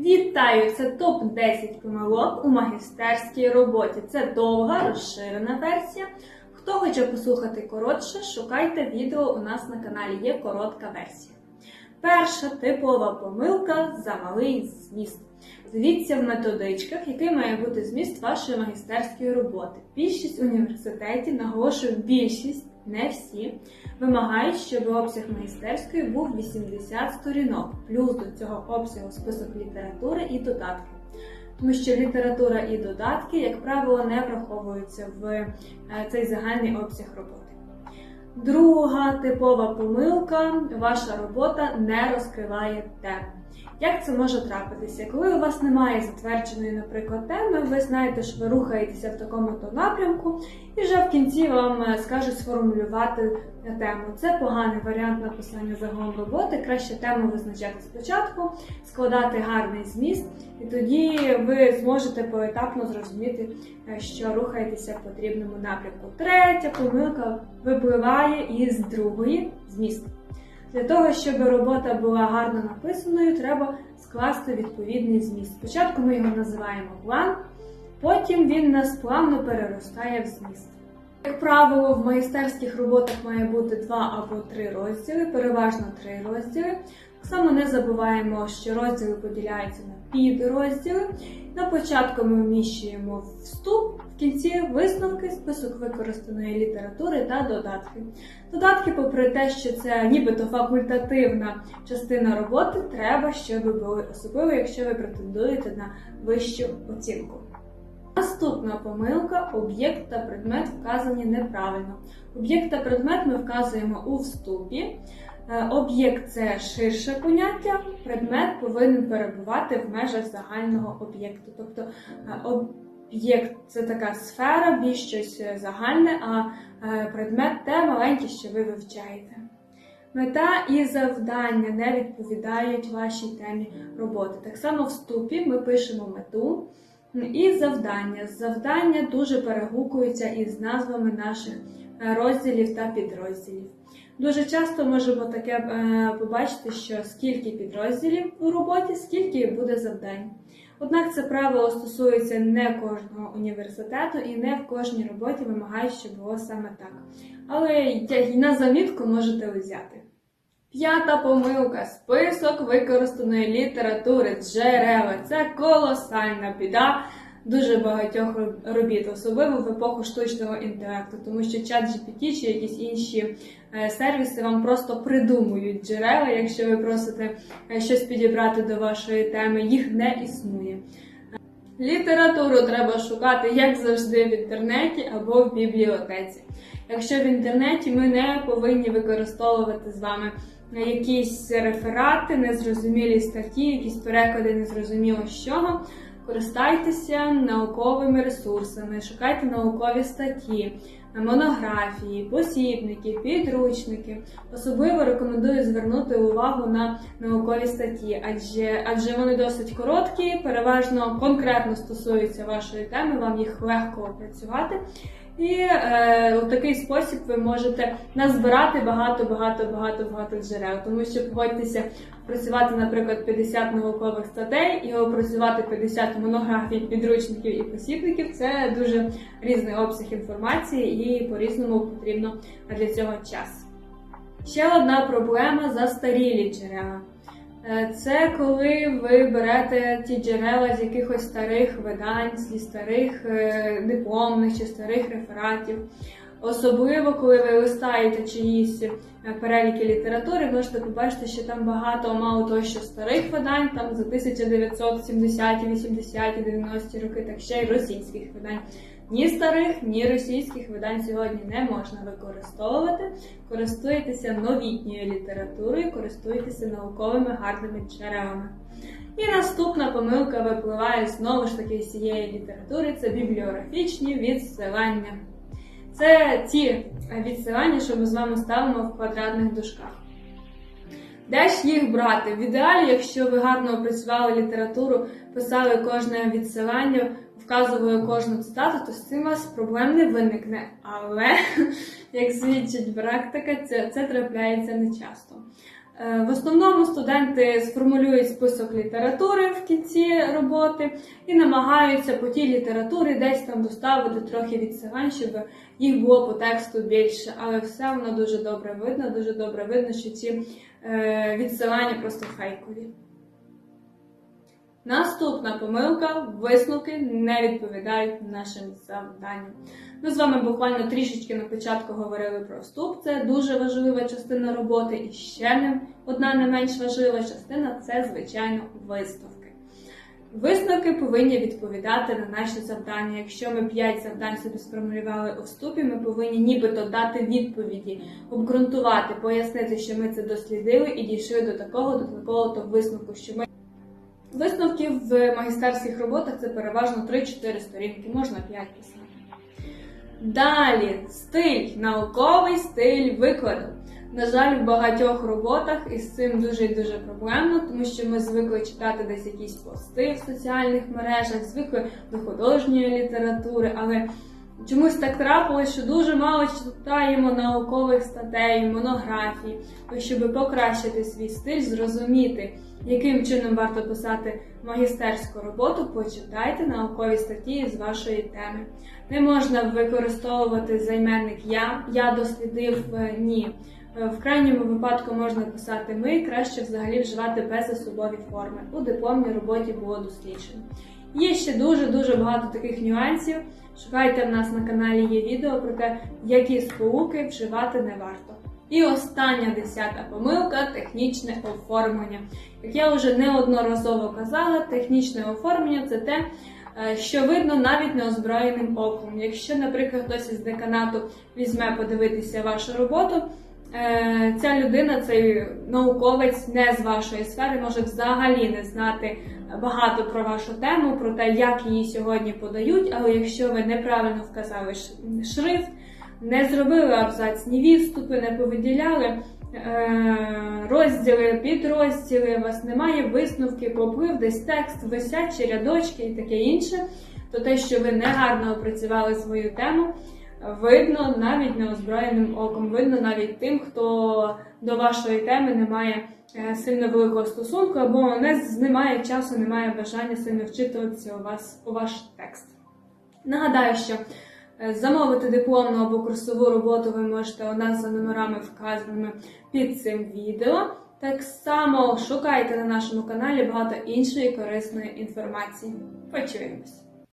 Вітаю! Це топ-10 помилок у магістерській роботі. Це довга розширена версія. Хто хоче послухати коротше, шукайте відео у нас на каналі. Є коротка версія. Перша типова помилка замалий зміст. Дивіться в методичках, який має бути зміст вашої магістерської роботи. Більшість університетів, наголошую, більшість, не всі, вимагають, щоб обсяг майстерської був 80 сторінок, плюс до цього обсягу список літератури і додатків. Тому що література і додатки, як правило, не враховуються в е, цей загальний обсяг роботи. Друга типова помилка ваша робота не розкриває тему. Як це може трапитися? Коли у вас немає затвердженої, наприклад, теми, ви знаєте, що ви рухаєтеся в такому-то напрямку, і вже в кінці вам е, скажуть сформулювати тему. Це поганий варіант написання загалом роботи. Краще тему визначати спочатку, складати гарний зміст, і тоді ви зможете поетапно зрозуміти, е, що рухаєтеся в потрібному напрямку. Третя помилка випливає із другої зміст. Для того, щоб робота була гарно написаною, треба скласти відповідний зміст. Спочатку ми його називаємо план, потім він нас плавно переростає в зміст. Як правило, в майстерських роботах має бути два або три розділи, переважно три розділи. Так само не забуваємо, що розділи поділяються на підрозділи. На початку ми вміщуємо вступ, в кінці висновки, список використаної літератури та додатки. Додатки, попри те, що це нібито факультативна частина роботи, треба, щоб були особливо, якщо ви претендуєте на вищу оцінку. Наступна помилка об'єкт та предмет вказані неправильно. Об'єкт та предмет ми вказуємо у вступі. Е, Об'єкт це ширше поняття, предмет повинен перебувати в межах загального об'єкту. Тобто е, об'єкт це така сфера, більш щось загальне, а е, предмет те маленьке, що ви вивчаєте. Мета і завдання не відповідають вашій темі роботи. Так само в вступі ми пишемо мету і завдання. Завдання дуже перегукуються із назвами наших е, розділів та підрозділів. Дуже часто можемо таке е, побачити, що скільки підрозділів у роботі, скільки буде завдань. Однак це правило стосується не кожного університету і не в кожній роботі вимагають, щоб було саме так. Але на замітку можете взяти. П'ята помилка список використаної літератури, джерела. Це колосальна біда дуже багатьох робіт, особливо в епоху штучного інтелекту, тому що чат GPT чи якісь інші е, сервіси вам просто придумують джерела, якщо ви просите е, щось підібрати до вашої теми, їх не існує. Літературу треба шукати, як завжди, в інтернеті або в бібліотеці. Якщо в інтернеті ми не повинні використовувати з вами якісь реферати, незрозумілі статті, якісь переклади незрозуміло з чого. Користайтеся науковими ресурсами, шукайте наукові статті, монографії, посібники, підручники. Особливо рекомендую звернути увагу на наукові статті, адже адже вони досить короткі, переважно конкретно стосуються вашої теми, вам їх легко опрацювати. І е, у такий спосіб ви можете назбирати багато, багато, багато, багато джерел, тому що погодьтеся працювати, наприклад, 50 наукових статей і опрацювати 50 монографій, підручників і посібників це дуже різний обсяг інформації, і по-різному потрібно для цього час. Ще одна проблема застарілі джерела. Е, Це коли ви берете ті джерела з якихось старих видань, зі старих е, дипломних чи старих рефератів. Особливо, коли ви листаєте чиїсь е, переліки літератури, можете побачити, що там багато мало того, що старих видань, там за 1970, 80, 90 роки, так ще й російських видань. Ні старих, ні російських видань сьогодні не можна використовувати. Користуйтеся новітньою літературою, користуйтеся науковими гарними джерелами. І наступна помилка випливає знову ж таки з цієї літератури це бібліографічні відсилання. Це ті відсилання, що ми з вами ставимо в квадратних дужках. Де ж їх брати? В ідеалі, якщо ви гарно опрацювали літературу, писали кожне відсилання, вказували кожну цитату, то з цим у вас проблем не виникне. Але, як свідчить практика, це, це трапляється не часто. Е, В основному студенти сформулюють список літератури в кінці роботи і намагаються по тій літературі десь там доставити трохи відсилань, щоб їх було по тексту більше. Але все воно дуже добре видно, дуже добре видно, що ці е, відсилання просто фейкові. Наступна помилка висновки не відповідають нашим завданням. Ми з вами буквально трішечки на початку говорили про вступ. Це дуже важлива частина роботи, і ще одна не менш важлива частина це, звичайно, висновки. Висновки повинні відповідати на наші завдання. Якщо ми 5 завдань собі сформулювали у вступі, ми повинні нібито дати відповіді, обґрунтувати, пояснити, що ми це дослідили і дійшли до такого, до такого то висновку, що ми Висновки в магістерських роботах це переважно 3-4 сторінки, можна 5 писати. Далі стиль, науковий стиль викладу. На жаль, в багатьох роботах із цим дуже і дуже проблемно, тому що ми звикли читати десь якісь пости в соціальних мережах, звикли до художньої літератури, але чомусь так трапилось, що дуже мало читаємо наукових статей, монографій, щоб покращити свій стиль, зрозуміти, яким чином варто писати магістерську роботу, почитайте наукові статті з вашої теми. Не можна використовувати займенник я, я дослідив е, ні. Е, В крайньому випадку можна писати ми, краще взагалі вживати безособові форми. У дипломній роботі було досліджено. Є ще дуже-дуже багато таких нюансів. Шукайте в нас на каналі є відео про те, які сполуки вживати не варто. І остання десята помилка технічне оформлення. Як я вже неодноразово казала, технічне оформлення це те, е, що видно навіть неозброєним оком. Якщо, наприклад, хтось із деканату візьме подивитися вашу роботу, ця людина, цей науковець не з вашої сфери, може взагалі не знати багато про вашу тему, про те, як її сьогодні подають. Але якщо ви неправильно вказали шрифт, не зробили абзацні відступи, не повиділяли е, розділи, підрозділи, у вас немає висновки, поплив десь текст, висячі рядочки і таке інше, то те, що ви негарно опрацювали свою тему, видно навіть неозброєним оком, видно навіть тим, хто до вашої теми не має е, сильно великого стосунку, або не, не часу, не має бажання сильно вчитуватися у вас у ваш текст. Нагадаю, що е, замовити дипломну або курсову роботу ви можете у нас за номерами вказаними під цим відео. Так само шукайте на нашому каналі багато іншої корисної інформації. Почуємось!